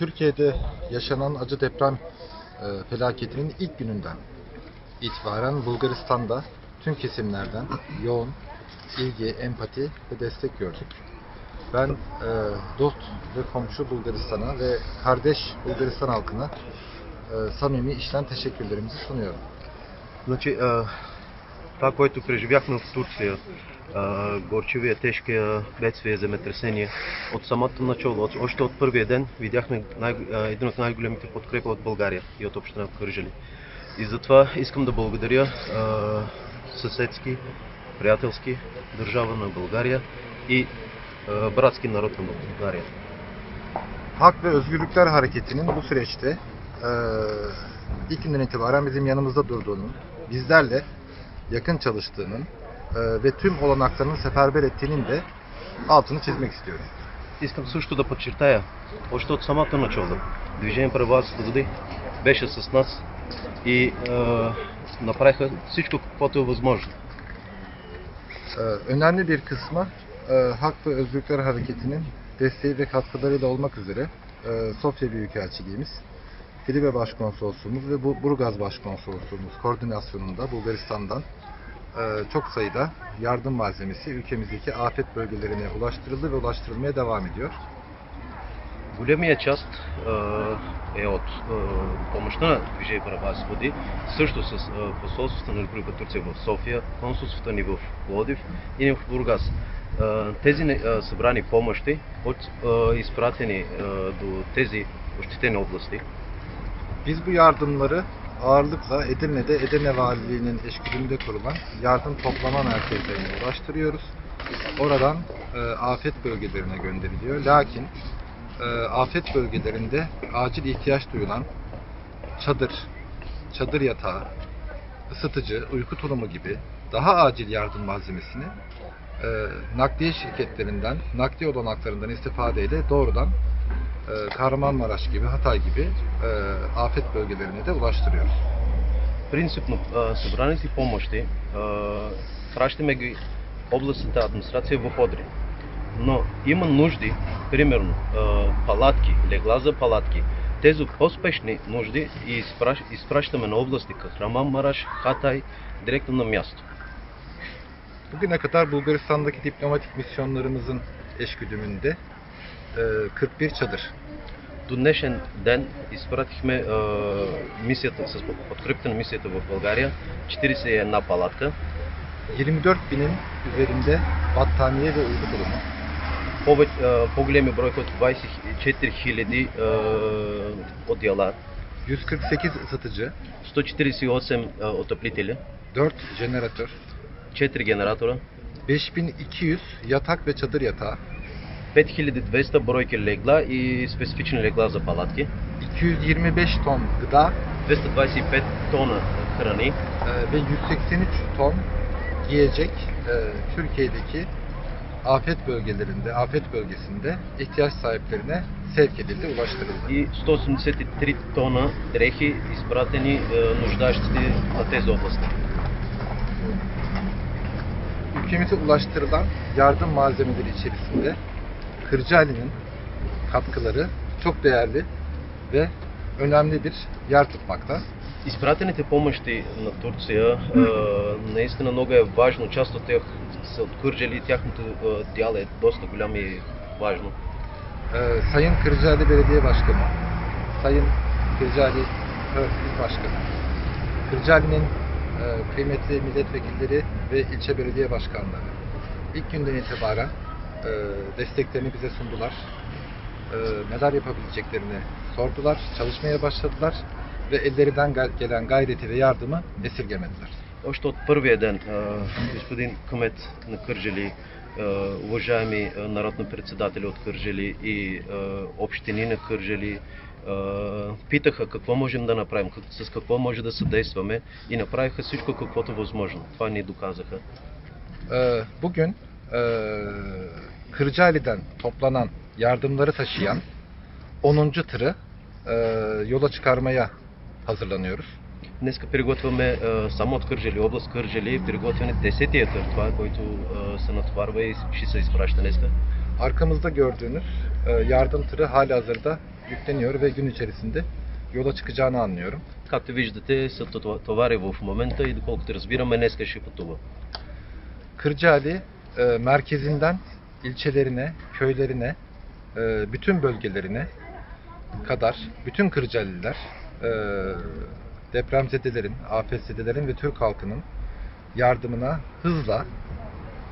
Türkiye'de yaşanan acı deprem e, felaketinin ilk gününden itibaren Bulgaristan'da tüm kesimlerden yoğun ilgi, empati ve destek gördük. Ben e, dost ve komşu Bulgaristan'a ve kardeş Bulgaristan halkına e, samimi içten teşekkürlerimizi sunuyorum. Значи, а, това, което преживяхме в Турция, а, горчивия, тежкия бедствие, земетресение, от самото начало, още от първия ден, видяхме най- един от най-големите подкрепа от България и от община Кържали. И затова искам да благодаря съседски, приятелски държава на България и братски народ на България. Hak ve Özgürlükler Hareketi'nin bu süreçte e, ilk günden itibaren bizim yanımızda durduğunu, bizlerle yakın çalıştığının ve tüm olanaklarını seferber ettiğinin de altını çizmek istiyorum. Искам също да подчертая, още от самото начало, Движение права и свободи беше с нас и е, направиха всичко, каквото е възможно. Ee, önemli bir kısmı e, Hak ve Özgürlükler Hareketi'nin desteği ve katkılarıyla olmak üzere e, Sofya Büyükelçiliğimiz, Filibe Başkonsolosluğumuz ve Bu- Burgaz Başkonsolosluğumuz koordinasyonunda Bulgaristan'dan e, çok sayıda yardım malzemesi ülkemizdeki afet bölgelerine ulaştırıldı ve ulaştırılmaya devam ediyor. Големия част е, е от е, помощта на Движение права и свободи, също с е, посолството на Република Турция в София, консулството ни в Плодив и в Бургас. Е, Тези не- е, събрани помощи, от, е, изпратени е, до тези ощетени области, Biz bu yardımları ağırlıkla Edirne'de Edirne Valiliği'nin eşgüdümünde kurulan yardım toplama merkezlerine ulaştırıyoruz. Oradan e, afet bölgelerine gönderiliyor. Lakin e, afet bölgelerinde acil ihtiyaç duyulan çadır, çadır yatağı, ısıtıcı, uyku tulumu gibi daha acil yardım malzemesini e, nakliye şirketlerinden, nakliye olanaklarından istifadeyle doğrudan Kahramanmaraş gibi, Hatay gibi e, afet bölgelerine de ulaştırıyoruz. Принципно а, събраните помощи а, пращаме ги областната администрация в Одрин. Но има нужди, примерно а, палатки, легла за палатки. Тези по-спешни нужди и изпращ, изпращаме на области Кахраман, Мараш, Хатай, директно на място. Bugüne kadar Bulgaristan'daki diplomatik misyonlarımızın eşgüdümünde e, 41 çadır, До днешен ден изпратихме а, мисията, с подкрепата на мисията в България 41 палатка, 24 binin üzerinde battaniye ve uyku tulumu, повече, а, по-големи брой от 24 000 а, одеяла, 148 ısıtıcı, 148 а, отоплители, 4 jeneratör, 4 генератора, 5200 yatak ve çadır yatağı, 5200 бройки легла и специфични легла за палатки, 225 ton gıda 225 тона храни e, ve 183 ton giyecek e, Türkiye'deki afet bölgelerinde, afet bölgesinde ihtiyaç sahiplerine sevk edildi, ulaştırıldı. и 183 тона дрехи, изпратени а, нуждащите на тези области. Ülkemize ulaştırılan yardım malzemeleri içerisinde Kırcaali'nin katkıları çok değerli ve önemli bir yer tutmakta. Изпратените помощи на Турция, а, наистина много е важно. Част от тях са от Кърджали и тяхното а, дял е доста голям и важно. Ee, Sayın Kırcaali Belediye Başkanı, Sayın Kırcaali Örgüt Başkanı, Kırcaali'nin e, kıymetli milletvekilleri ve ilçe belediye başkanları ilk günden itibaren e, desteklerini bize sundular. E, neler yapabileceklerini sordular, çalışmaya başladılar ve ellerinden gel- gelen gayreti ve yardımı esirgemediler. Още от първия ден, а, господин Кмет на Кържали, а, уважаеми а, народни председатели от Кържали и а, общини на Кържали, а, питаха какво можем да направим, как- с какво може да съдействаме и направиха всичко каквото възможно. Това ни доказаха. Ee, bugün e, Kırcaali'den toplanan yardımları taşıyan 10. tırı e, yola çıkarmaya hazırlanıyoruz. Днеска приготвяме а, само от Кържали, област Кържали, приготвяне 10-тия тър, това, който а, се натоварва и ще се изпраща днеска. Arkamızda gördüğünüz e, yardım tırı hali hazırda yükleniyor ve gün içerisinde yola çıkacağını anlıyorum. Както виждате, се това- товари в момента и доколкото разбираме, днеска ще пътува. Kırcaali e, merkezinden ilçelerine, köylerine, e, bütün bölgelerine kadar bütün Kırcaaliler e, depremzedelerin, afetzedelerin ve Türk halkının yardımına hızla,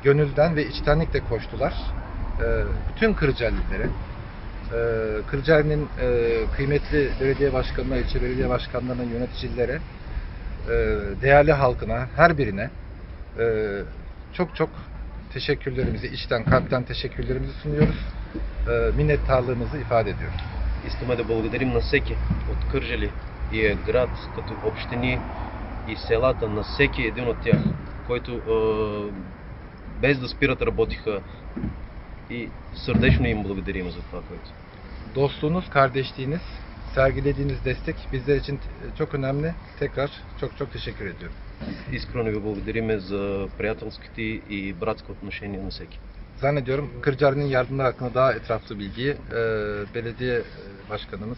gönülden ve içtenlikle koştular. E, bütün Kırcaalilere, e, e, kıymetli belediye başkanına, ilçe belediye başkanlarına, yöneticilere, e, değerli halkına, her birine çok çok teşekkürlerimizi, içten, kalpten teşekkürlerimizi sunuyoruz. E, minnettarlığımızı ifade ediyoruz. Искаме да благодарим на всеки от Кържали и е град, като общини и селата, на всеки един от тях, който е, без да спират работиха и сърдечно им благодарим за това, което. Dostluğunuz, kardeşliğiniz, sergilediğiniz destek bizler için t- çok önemli. Tekrar çok çok teşekkür ediyorum. Искрено ви благодариме за приятелските и братски отношения на всеки. Zannediyorum Kırcaali'nin yardımları hakkında daha etraflı bilgiyi e, belediye başkanımız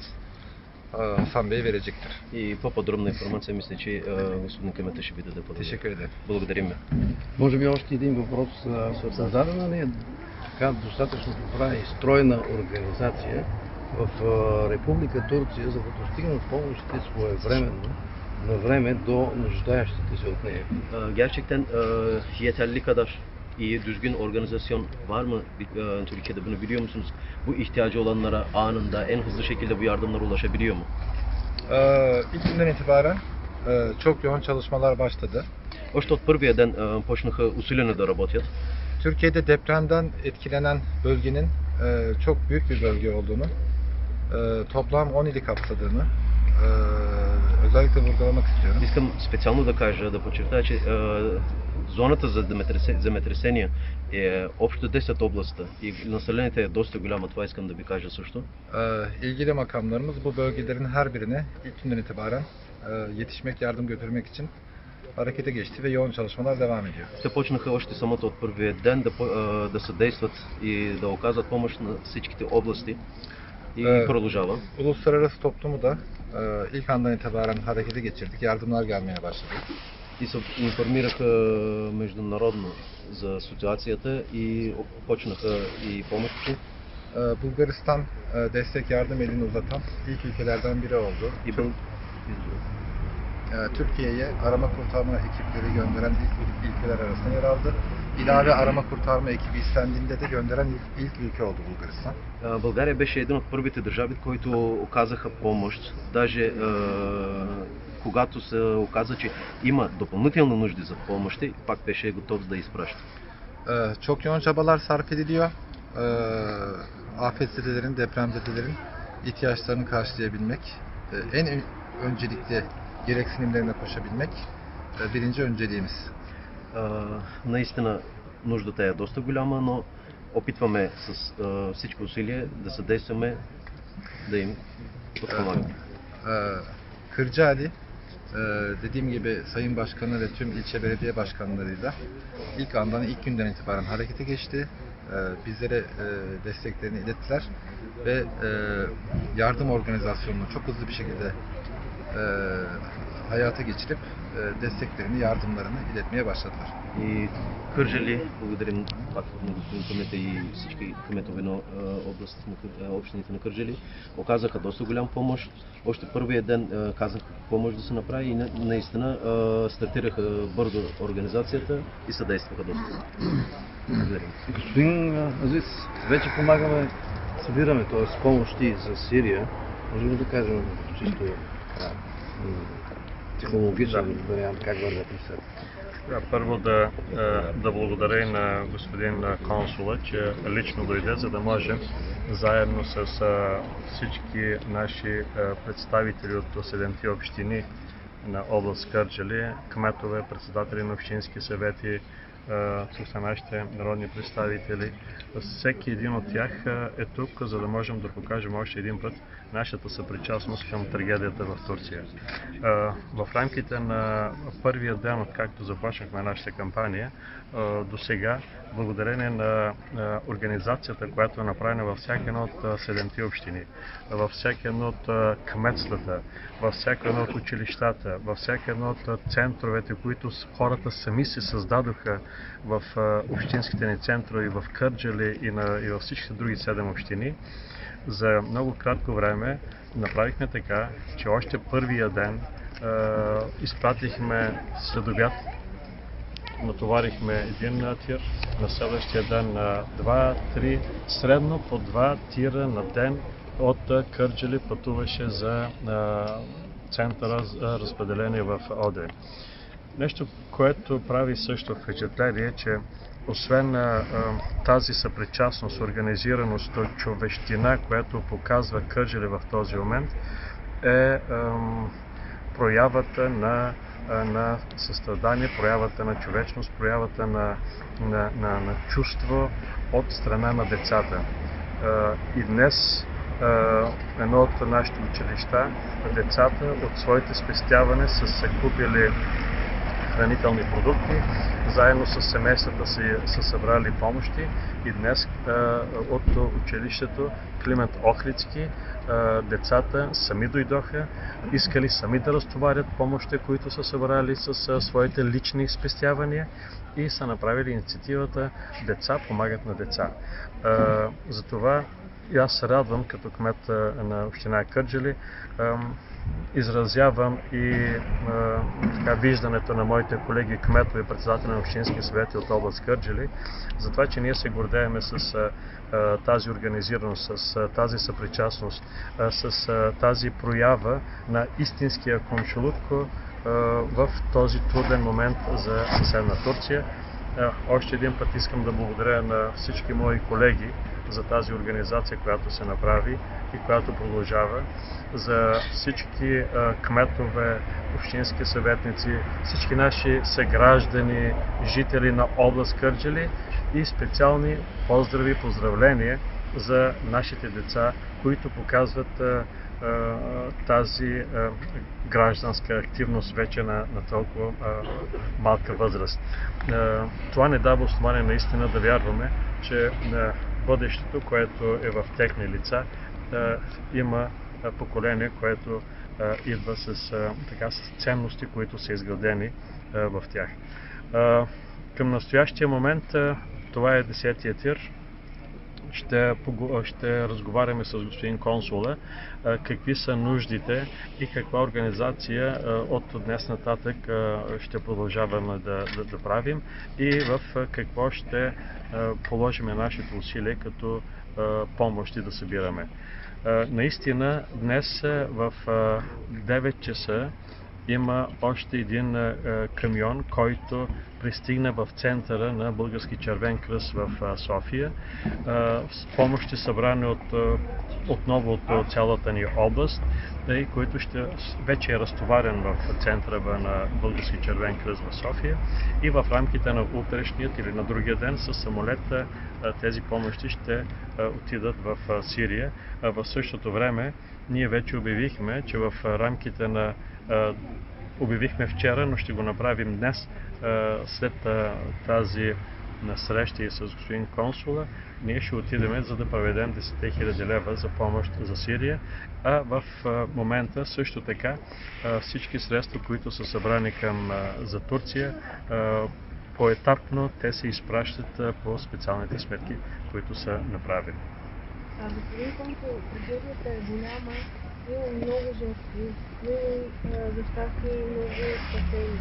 e, Hasan Bey verecektir. И по-подробна информация мисля, че е, господин Камета ще ви даде по Teşekkür ederim. Благодарим ви. Може би още един въпрос. Създадена ли е така достатъчно добра и стройна организация в Република Турция, за да достигнат помощите своевременно, време до нуждаещите се от нея? Ee, Gerçekten e, yeterli kadar iyi, düzgün organizasyon var mı e, Türkiye'de bunu biliyor musunuz? Bu ihtiyacı olanlara anında en hızlı şekilde bu yardımlar ulaşabiliyor mu? Ee, ilk günden itibaren e, çok yoğun çalışmalar başladı. Още от първия ден е, почнаха усилено да работят. Türkiye'de depremden etkilenen bölgenin e, çok büyük bir bölge olduğunu, e, toplam 10 ili kapsadığını e, özellikle vurgulamak istiyorum. Искам специално да кажа, да подчертая, че е, зоната за земетресе- земетресения е общо 10 областа и населението е доста голямо, това искам да ви кажа също. E, ilgili makamlarımız bu bölgelerin her birine ilk günden itibaren e, yetişmek, yardım götürmek için harekete geçti ve yoğun çalışmalar devam ediyor. Те почнаха още самото от първия ден да, е, да съдействат и да оказват помощ на всичките области и Е, продължава. Uluslararası toplumu da e, ilk andan itibaren harekete geçirdik. Yardımlar gelmeye başladı. и се информираха международно за ситуацията и почнаха и помощи. E, Bulgaristan e, destek yardım elini uzatan ilk ülkelerden biri oldu. И бъл... e, Türkiye'ye arama kurtarma ekipleri gönderen ilk ülkeler arasında yer aldı. İlave arama kurtarma ekibi istendiğinde de gönderen ilk, ilk ülke oldu Bulgaristan. А, България беше един от първите държави, които оказаха помощ. Даже е, когато се оказа, че има допълнителни нужди за помощи, пак беше готов да изпраща. E, Çok yoğun çabalar sarf ediliyor. E, Afetzedelerin, depremzedelerin ihtiyaçlarını karşılayabilmek, e, en ön- öncelikli gereksinimlerine koşabilmek e, birinci önceliğimiz. А, наистина нуждата е доста голяма, но опитваме с а, всички усилия да съдействаме да им подпомагаме. Ee, Kırcaali e, dediğim gibi Sayın Başkanı ve tüm ilçe belediye başkanlarıyla ilk andan ilk günden itibaren harekete geçti. Ee, Bizlere e, desteklerini ilettiler ve e, yardım organizasyonunu çok hızlı bir şekilde e, hayata geçirip e, desteklerini, yardımlarını iletmeye başladılar. И Кържали, благодарим пак на господин Комета и всички кметове на а, област, на, Кър- а, общините на Кържали, оказаха доста голям помощ. Още първия ден а, казаха какво може да се направи и на- наистина стартираха бързо организацията и съдействаха доста. Благодарим. Господин Азис, вече помагаме, събираме т.е. помощи за Сирия. Може ли да кажем чисто технологичен вариант как вървят нещата? Да, Първо да, е, да благодаря на господин е, консула, че лично дойде, за да можем заедно с е, всички наши представители от 7 общини на област Кърджали, кметове, председатели на общински съвети, тук са нашите народни представители. Всеки един от тях а, е тук, за да можем да покажем още един път нашата съпричастност към трагедията в Турция. А, В рамките на първия ден, откакто започнахме нашата кампания, до сега, благодарение на организацията, която е направена във всяка една от седемте общини, във всяка една от кметствата, във всяка една от училищата, във всяка една от центровете, които с- хората сами се създадоха в общинските ни центрове, и в Кърджали и, на, и във всички други седем общини, за много кратко време направихме така, че още първия ден а, изпратихме следобед натоварихме един тир, на следващия ден а, два, три, средно по два тира на ден от а, Кърджали пътуваше за центъра за разпределение в Оде. Нещо, което прави също впечатление, е, че освен а, тази съпричастност, организираност, човещина, която показва Кърджали в този момент, е ам, проявата на, на състрадание, проявата на човечност, проявата на, на, на, на чувство от страна на децата. А, И днес едно от нашите училища, децата от своите спестяване са се купили хранителни продукти. Заедно с семействата си са събрали помощи и днес от училището Климент Охридски а, децата сами дойдоха, искали сами да разтоварят помощите, които са събрали с своите лични спестявания и са направили инициативата Деца помагат на деца. Затова и аз се радвам като кмет на община Кърджали. Ам, изразявам и а, така, виждането на моите колеги кметове председатели на Общински съвети от област Кърджали, за това, че ние се гордееме с а, а, тази организираност, с а, тази съпричастност, а, с а, тази проява на истинския кончулутко а, в този труден момент за съседна Турция. А, Още един път искам да благодаря на всички мои колеги за тази организация, която се направи и която продължава, за всички а, кметове, общински съветници, всички наши съграждани, жители на област Кърджали и специални поздрави, поздравления за нашите деца, които показват тази гражданска активност вече на, на толкова малка възраст. Това не дава основание наистина да вярваме, че бъдещето, което е в техни лица, има поколение, което идва с, така, с ценности, които са изградени в тях. Към настоящия момент това е десетия тир ще, ще разговаряме с господин консула какви са нуждите и каква организация от днес нататък ще продължаваме да, да, да правим и в какво ще положим нашите усилия като помощи да събираме. Наистина днес в а, 9 часа има още един камион, който пристигна в центъра на Български червен кръст в София. С помощи събрани от, отново от цялата ни област, и който ще, вече е разтоварен в центъра на Български червен кръст в София и в рамките на утрешният или на другия ден с самолет а, тези помощи ще отидат в Сирия. В същото време ние вече обявихме, че в рамките на обявихме вчера, но ще го направим днес, след тази на среща и с господин консула, ние ще отидем за да проведем 10 000 лева за помощ за Сирия, а в момента също така всички средства, които са събрани към, за Турция, поетапно те се изпращат по специалните сметки, които са направени. А, господин Консул, е голяма, има много жертви, много а, заставки и много спасени.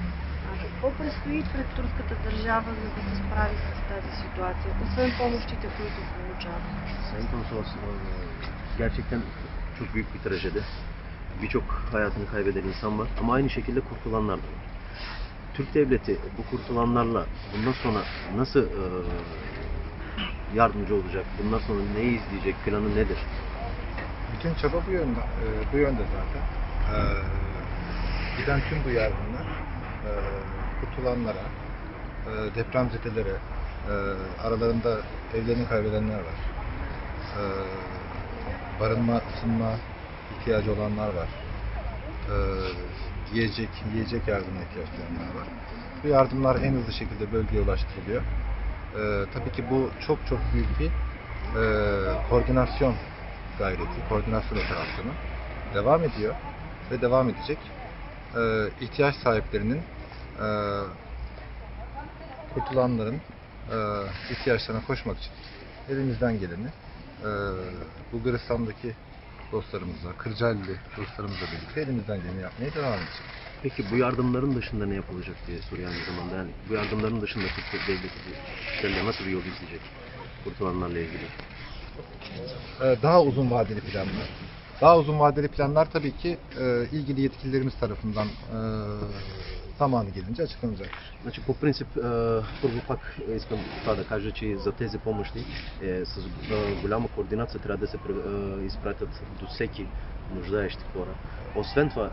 А какво предстои пред турската държава, за да се справи с тази sитуация, освен помощите, които получава? Sayın Konsolos, e, gerçekten çok büyük bir trajedi. Birçok hayatını kaybeden insan var ama aynı şekilde kurtulanlar da var. Türk devleti bu kurtulanlarla bundan sonra nasıl e, yardımcı olacak, bundan sonra neyi izleyecek, planı nedir? Bütün çaba bu yönde, e, bu yönde zaten. E, giden tüm bu yardımlar e, kurtulanlara, e, depremzedelere, e, aralarında evlerini kaybedenler var. E, barınma, ısınma ihtiyacı olanlar var. E, yiyecek, yiyecek yardımına ihtiyaç duyanlar var. Bu yardımlar en hızlı şekilde bölgeye ulaştırılıyor. E, tabii ki bu çok çok büyük bir e, koordinasyon gayreti, koordinasyon operasyonu devam ediyor ve devam edecek. E, ihtiyaç sahiplerinin e, kurtulanların e, ihtiyaçlarına koşmak için elimizden geleni e, Bulgaristan'daki dostlarımızla, Kırcaali dostlarımızla birlikte elimizden geleni yapmaya devam edeceğiz. Peki bu yardımların dışında ne yapılacak diye soruyor aynı zamanda. Yani bu yardımların dışında Türk devleti Türkiye nasıl bir yol izleyecek kurtulanlarla ilgili? Daha uzun vadeli planlar. Daha uzun vadeli planlar tabii ki e, ilgili yetkililerimiz tarafından e, zamanı gelince açıklanacaktır. Значи, по принцип, първо пак искам това да кажа, че за тези помощи с голяма координация трябва да се изпратят до всеки нуждаещи хора. Освен това,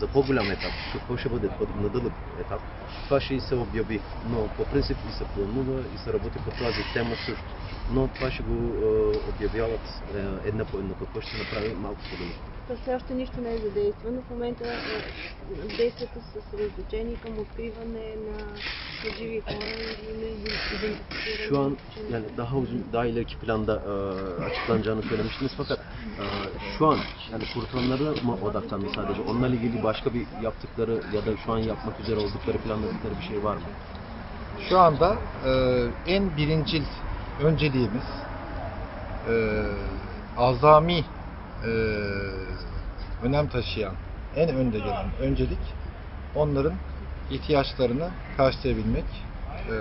за по-голям етап, какво ще бъде на дълъг етап, това ще и се обяви. Но по принцип и се планува и се работи по тази тема също. Но това ще го е, обявяват е, една по една. Какво ще се направи малко по-дълъг. То все още нищо не е задействано. В момента е, действията са съсредоточени към откриване на, на живи хора и на идентифициране. Şu an yani daha uzun, daha ileriki planda e, açıklanacağını söylemiştiniz fakat e, şu an yani kurtulanlara mı odaklandı sadece? Onlarla ilgili başka bir yaptıkları ya da şu an yapmak üzere oldukları planladıkları bir şey var mı? Şu anda e, en birincil önceliğimiz e, azami e, önem taşıyan en önde gelen öncelik onların ihtiyaçlarını karşılayabilmek, e,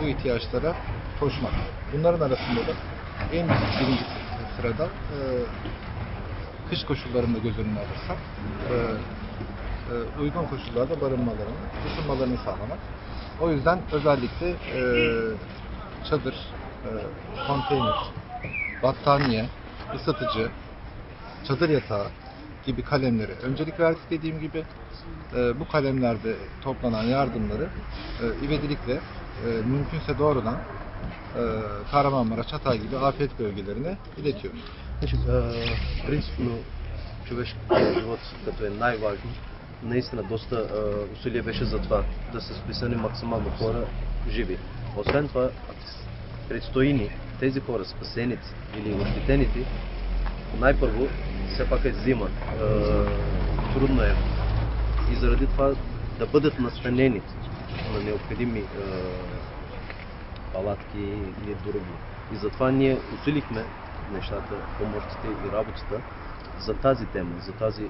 bu ihtiyaçlara koşmak. Bunların arasında da en birinci sırada e, kış koşullarını göz önüne alırsak e, e, uygun koşullarda barınmalarını, ısınmalarını sağlamak. O yüzden özellikle e, çadır, e, konteyner, battaniye, ısıtıcı, çadır yatağı gibi kalemlere öncelik verdik dediğim gibi. E, bu kalemlerde toplanan yardımları e, ivedilikle e, mümkünse doğrudan e, Kahramanmaraş, Hatay gibi afet bölgelerine iletiyoruz. Значи, е, принципно човешкият живот, като е най-важно, наистина доста е, усилие беше за това да са списани максимално хора живи. Освен това, предстои ни тези хора, спасените или ощетените, най-първо, все пак е зима, е, трудно е. И заради това да бъдат настанени на необходими е, палатки или други. И затова ние усилихме нещата, помощите и работата за тази тема, за тази е,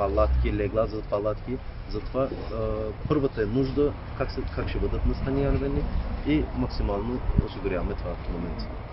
палатки, легла за палатки. Затова първата е нужда как, се, как ще бъдат настанявани и максимално осигуряваме това в момента.